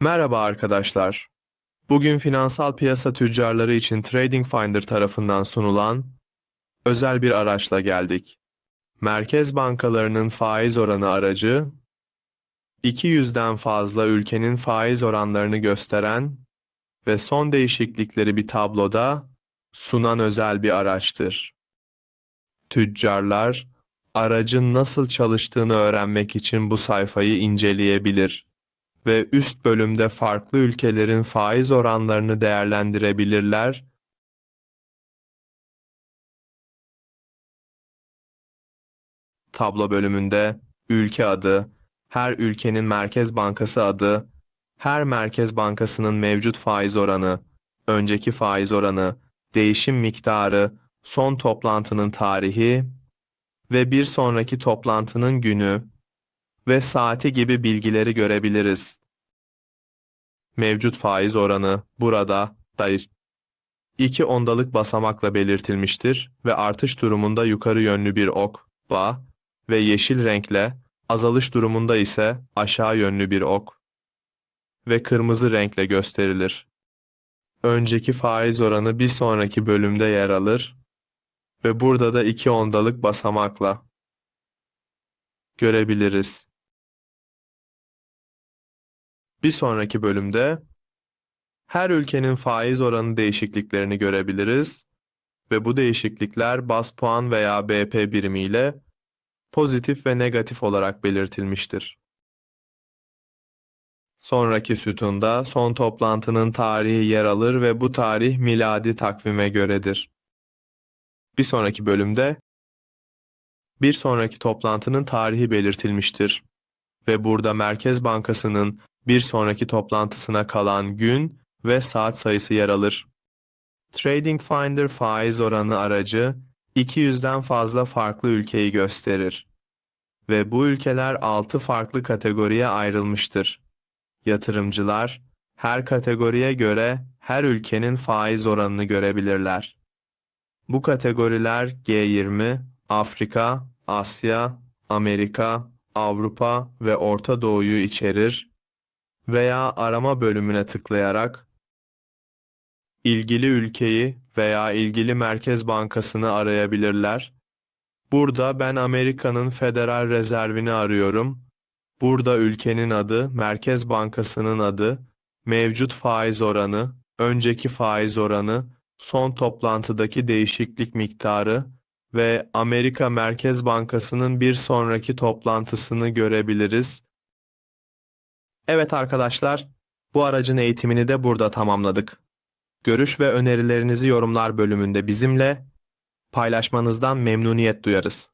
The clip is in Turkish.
Merhaba arkadaşlar. Bugün finansal piyasa tüccarları için Trading Finder tarafından sunulan özel bir araçla geldik. Merkez bankalarının faiz oranı aracı, 200'den fazla ülkenin faiz oranlarını gösteren ve son değişiklikleri bir tabloda sunan özel bir araçtır. Tüccarlar, aracın nasıl çalıştığını öğrenmek için bu sayfayı inceleyebilir ve üst bölümde farklı ülkelerin faiz oranlarını değerlendirebilirler. Tablo bölümünde ülke adı, her ülkenin merkez bankası adı, her merkez bankasının mevcut faiz oranı, önceki faiz oranı, değişim miktarı, son toplantının tarihi ve bir sonraki toplantının günü ve saati gibi bilgileri görebiliriz. Mevcut faiz oranı burada dair iki ondalık basamakla belirtilmiştir ve artış durumunda yukarı yönlü bir ok, ba ve yeşil renkle, azalış durumunda ise aşağı yönlü bir ok ve kırmızı renkle gösterilir. Önceki faiz oranı bir sonraki bölümde yer alır ve burada da iki ondalık basamakla görebiliriz. Bir sonraki bölümde her ülkenin faiz oranı değişikliklerini görebiliriz ve bu değişiklikler bas puan veya BP birimiyle pozitif ve negatif olarak belirtilmiştir. Sonraki sütunda son toplantının tarihi yer alır ve bu tarih miladi takvime göredir. Bir sonraki bölümde bir sonraki toplantının tarihi belirtilmiştir ve burada Merkez Bankası'nın bir sonraki toplantısına kalan gün ve saat sayısı yer alır. Trading Finder faiz oranı aracı 200'den fazla farklı ülkeyi gösterir ve bu ülkeler 6 farklı kategoriye ayrılmıştır. Yatırımcılar her kategoriye göre her ülkenin faiz oranını görebilirler. Bu kategoriler G20, Afrika, Asya, Amerika, Avrupa ve Orta Doğu'yu içerir veya arama bölümüne tıklayarak ilgili ülkeyi veya ilgili merkez bankasını arayabilirler. Burada ben Amerika'nın Federal Rezervini arıyorum. Burada ülkenin adı, Merkez Bankası'nın adı, mevcut faiz oranı, önceki faiz oranı, son toplantıdaki değişiklik miktarı ve Amerika Merkez Bankası'nın bir sonraki toplantısını görebiliriz. Evet arkadaşlar, bu aracın eğitimini de burada tamamladık. Görüş ve önerilerinizi yorumlar bölümünde bizimle paylaşmanızdan memnuniyet duyarız.